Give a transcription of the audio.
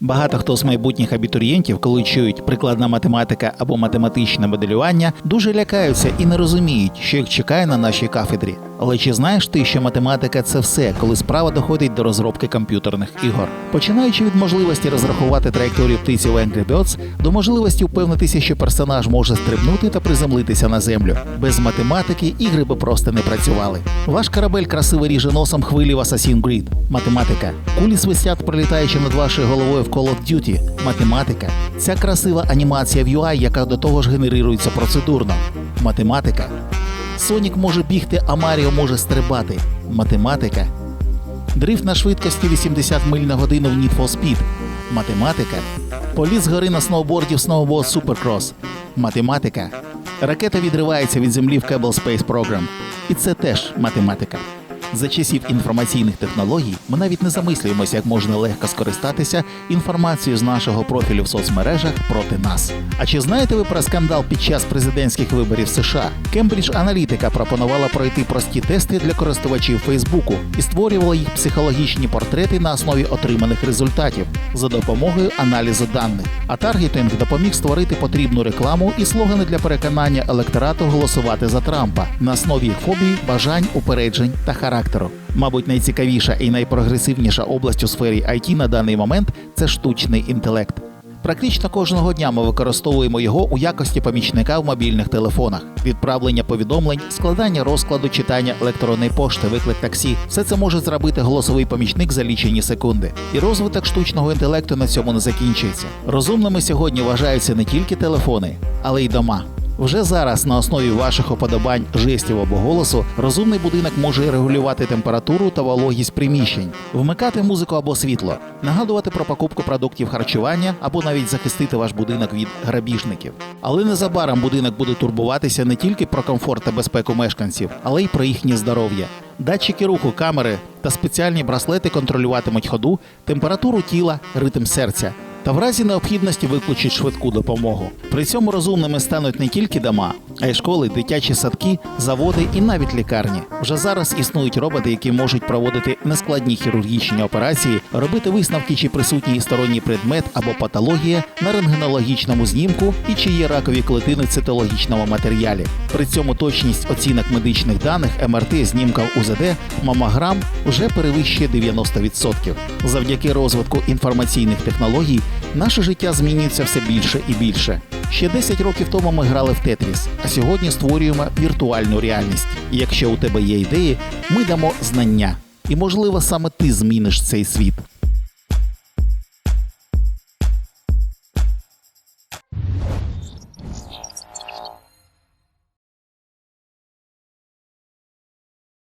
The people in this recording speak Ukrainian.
Багато хто з майбутніх абітурієнтів, коли чують прикладна математика або математичне моделювання, дуже лякаються і не розуміють, що їх чекає на нашій кафедрі. Але чи знаєш ти, що математика це все, коли справа доходить до розробки комп'ютерних ігор? Починаючи від можливості розрахувати траєкторію птиці в Angry Birds, до можливості впевнитися, що персонаж може стрибнути та приземлитися на землю. Без математики ігри би просто не працювали. Ваш корабель красиво ріже носом хвилі в Assassin's Creed. Математика. Кулі свистять, пролітаючи над вашою головою в Call of Duty. Математика. Ця красива анімація в UI, яка до того ж генерується процедурно. Математика. Сонік може бігти, а Маріо може стрибати. Математика. Дрифт на швидкості 80 миль на годину в Need for Speed. Математика. Поліс гори на сноуборді в Snowball Supercross. Математика. Ракета відривається від землі в Kerbal Space Program. І це теж математика. За часів інформаційних технологій ми навіть не замислюємося, як можна легко скористатися інформацією з нашого профілю в соцмережах проти нас. А чи знаєте ви про скандал під час президентських виборів США? Кембридж Аналітика пропонувала пройти прості тести для користувачів Фейсбуку і створювала їх психологічні портрети на основі отриманих результатів за допомогою аналізу даних. А таргетинг допоміг створити потрібну рекламу і слогани для переконання електорату голосувати за Трампа на основі фобій, бажань, упереджень та характеру. Мабуть, найцікавіша і найпрогресивніша область у сфері IT на даний момент це штучний інтелект. Практично кожного дня ми використовуємо його у якості помічника в мобільних телефонах, відправлення повідомлень, складання розкладу, читання електронної пошти, виклик таксі. Все це може зробити голосовий помічник за лічені секунди. І розвиток штучного інтелекту на цьому не закінчується. Розумними сьогодні вважаються не тільки телефони, але й дома. Вже зараз на основі ваших уподобань, жестів або голосу розумний будинок може регулювати температуру та вологість приміщень, вмикати музику або світло, нагадувати про покупку продуктів харчування або навіть захистити ваш будинок від грабіжників. Але незабаром будинок буде турбуватися не тільки про комфорт та безпеку мешканців, але й про їхнє здоров'я. Датчики руху, камери та спеціальні браслети контролюватимуть ходу, температуру тіла, ритм серця та в разі необхідності виключить швидку допомогу. При цьому розумними стануть не тільки дома, а й школи, дитячі садки, заводи і навіть лікарні. Вже зараз існують роботи, які можуть проводити нескладні хірургічні операції, робити висновки, чи присутній сторонній предмет або патологія на рентгенологічному знімку і чи є ракові клетини в цитологічному матеріалі. При цьому точність оцінок медичних даних, МРТ, знімків УЗД, мамограм вже перевищує 90%. Завдяки розвитку інформаційних технологій наше життя змінюється все більше і більше. Ще 10 років тому ми грали в Тетріс, а сьогодні створюємо віртуальну реальність. Якщо у тебе є ідеї, ми дамо знання. І можливо саме ти зміниш цей світ.